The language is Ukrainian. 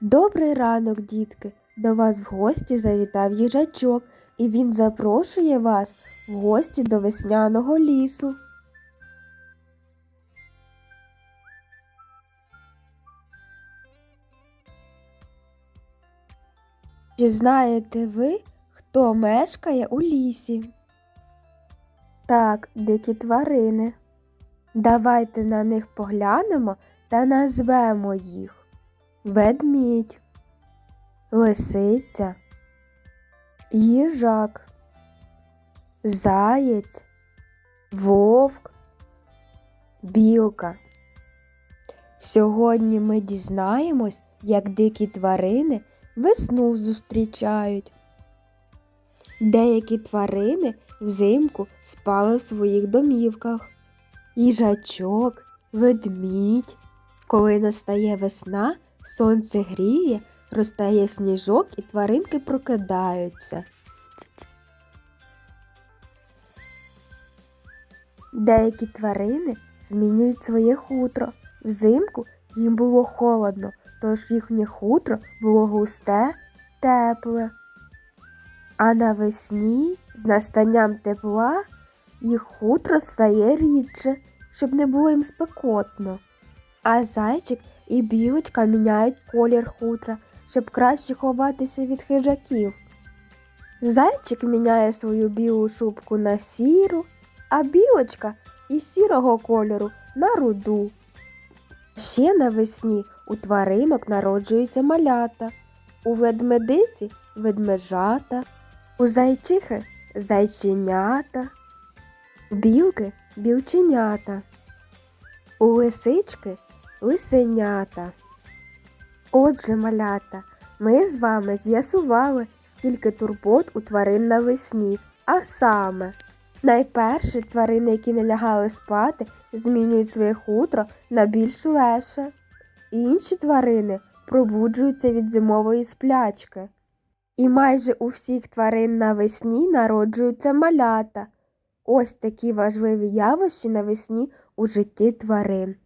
Добрий ранок, дітки! До вас в гості завітав їжачок, і він запрошує вас в гості до весняного лісу. Чи знаєте ви, хто мешкає у лісі? Так, дикі тварини. Давайте на них поглянемо та назвемо їх. Ведмідь, лисиця, їжак, заєць, вовк, білка. Сьогодні ми дізнаємось, як дикі тварини весну зустрічають. Деякі тварини взимку спали в своїх домівках. Їжачок, ведмідь. Коли настає весна, сонце гріє, розтає сніжок і тваринки прокидаються. Деякі тварини змінюють своє хутро. Взимку їм було холодно, тож їхнє хутро було густе, тепле. А навесні, з настанням тепла, їх хутро стає рідше, щоб не було їм спекотно. А зайчик і білочка міняють колір хутра, щоб краще ховатися від хижаків. Зайчик міняє свою білу шубку на сіру, а білочка із сірого кольору на руду. Ще навесні у тваринок народжуються малята, у ведмедиці ведмежата, у зайчихи зайченята, у білки білченята, у лисички лисенята. Отже, малята, ми з вами з'ясували, скільки турбот у тварин навесні, а саме. Найперше тварини, які не лягали спати, змінюють своє хутро на більш леше. Інші тварини пробуджуються від зимової сплячки. І майже у всіх тварин навесні народжуються малята. Ось такі важливі явища навесні у житті тварин.